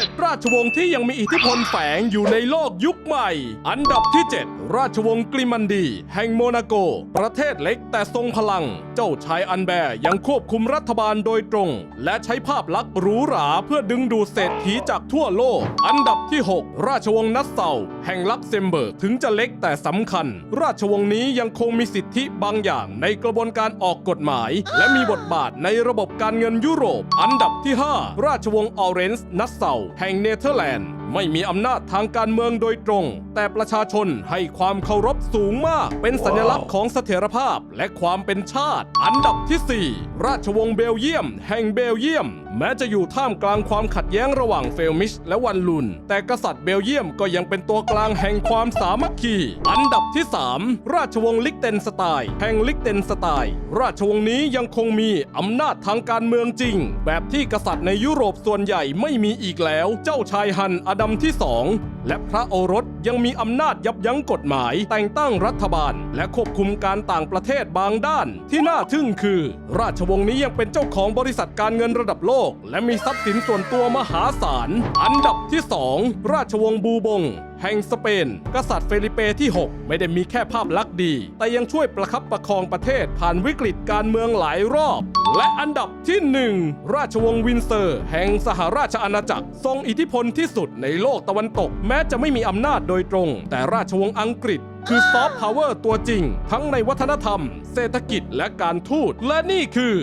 7 ราชวงศ์ที่ยังมีอิทธิพลแฝงอยู่ในโลกยุคใหม่ อันดับที่ 7 ราชวงศ์กริมันดี แห่งโมนาโก ประเทศเล็กแต่ทรงพลัง เจ้าชายอันแบร์ยังควบคุมรัฐบาลโดยตรง และใช้ภาพลักษณ์หรูหราเพื่อดึงดูดเศรษฐีจากทั่วโลก อันดับที่ 6 ราชวงศ์นัสเซาแห่งลักเซมเบิร์กถึงจะเล็กแต่สำคัญ ราชวงศ์นี้ยังคงมีสิทธิบางอย่างในกระบวนการออกกฎหมาย และมีบทบาทในระบบการเงินยุโรป อันดับที่ 5 ราชวงศ์ออเรนซ์นัสเซาแห่งเนเธอร์แลนด์ ไม่มีอำนาจทางการเมืองโดยตรง แต่ประชาชนให้ความเคารพสูงมาก เป็นสัญลักษณ์ของเสถียรภาพและความเป็นชาติ อันดับที่ 4 ราชวงศ์เบลเยียม แห่งเบลเยียม แม้จะอยู่ท่ามกลางความขัดแย้งระหว่างเฟลมิชและวันลุน แต่กษัตริย์เบลเยียมก็ยังเป็นตัวกลางแห่งความสามัคคี อันดับที่ 3 ราชวงศ์ลิกเตนสไตน์แห่งลิกเตนสไตน์ราชวงศ์นี้ยังคงมีอำนาจทางการเมืองจริง แบบที่กษัตริย์ในยุโรปส่วนใหญ่ไม่มีอีกแล้ว เจ้าชายฮันอดัำที่สองและพระโอรสยังมีอำนาจยับยั้งกฎหมาย แต่งตั้งรัฐบาล และควบคุมการต่างประเทศบางด้าน ที่น่าทึ่งคือ ราชวงศ์นี้ยังเป็นเจ้าของบริษัทการเงินระดับโลก และมีทรัพย์สินส่วนตัวมหาศาลอันดับที่2ราชวงศ์บูบง แห่งสเปน กษัตริย์เฟลิเปที่ 6 ไม่ได้มีแค่ภาพลักษณ์ดี แต่ยังช่วยประคับประคองประเทศผ่านวิกฤตการเมืองหลายรอบ และอันดับที่ 1 ราชวงศ์วินเซอร์ แห่งสหราชอาณาจักร ทรงอิทธิพลที่สุดในโลกตะวันตก แม้จะไม่มีอำนาจโดยตรง แต่ราชวงศ์อังกฤษคือซอฟต์พาวเวอร์ตัวจริง ทั้งในวัฒนธรรม เศรษฐกิจและการทูต และนี่คือ